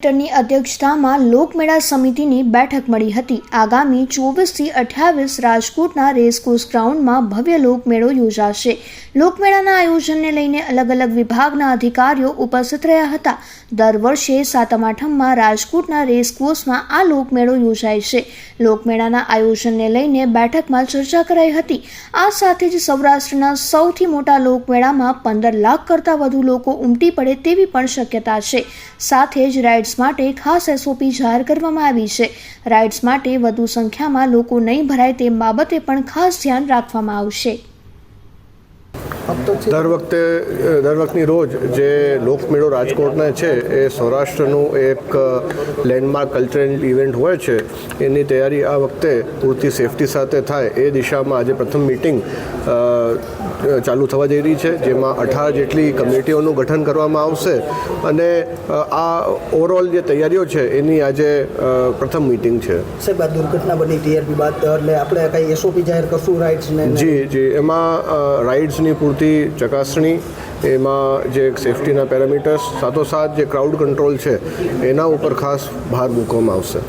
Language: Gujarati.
કલેક્ટરની અધ્યક્ષતામાં લોકમેળા સમિતિની બેઠક મળી હતી. આગામી ચોવીસથી અઠ્યાવીસ રાજકોટના રેસકોર્સ ગ્રાઉન્ડમાં ભવ્ય લોકમેળો યોજાશે. લોકમેળાના આયોજનને લઈને અલગ અલગ વિભાગના અધિકારીઓ ઉપસ્થિત રહ્યા હતા. દર વર્ષે સાતમ આઠમમાં રાજકોટના રેસકોર્સમાં આ લોકમેળો યોજાય છે. લોકમેળાના આયોજનને લઈને બેઠકમાં ચર્ચા કરાઈ હતી. આ સાથે જ સૌરાષ્ટ્રના સૌથી મોટા લોકમેળામાં પંદર લાખ કરતાં વધુ લોકો ઉમટી પડે તેવી પણ શક્યતા છે. સાથે જ રાઇડ્સ માટે ખાસ એસઓપી જાહેર કરવામાં આવી છે. રાઇડ્સ માટે વધુ સંખ્યામાં લોકો નહીં ભરાય તે બાબતે પણ ખાસ ધ્યાન રાખવામાં આવશે. દર વખતે દર વખતની રોજ જે લોકમેળો રાજકોટને છે એ સૌરાષ્ટ્રનું એક લેન્ડમાર્ક કલ્ચરલ ઇવેન્ટ હોય છે એની તૈયારી આ વખતે પૂરતી સેફટી સાથે થાય એ દિશામાં આજે પ્રથમ મિટિંગ ચાલુ થવા જઈ રહી છે જેમાં અઢાર જેટલી કમિટીઓનું ગઠન કરવામાં આવશે અને આ ઓવરઓલ જે તૈયારીઓ છે એની આજે પ્રથમ મિટિંગ છે. સાહેબ આ દુર્ઘટના બની ટીઆરપી બાદ એટલે આપણે કંઈ એસઓપી જાહેર કરશું રાઇડ્સને જી જી એમાં રાઇડ્સની પૂરતી ચકાસણી, એમાં જે સેફટીના પેરામીટર્સ સાથોસાથ જે ક્રાઉડ કંટ્રોલ છે, એના ઉપર ખાસ ભાર મૂકવામાં આવશે.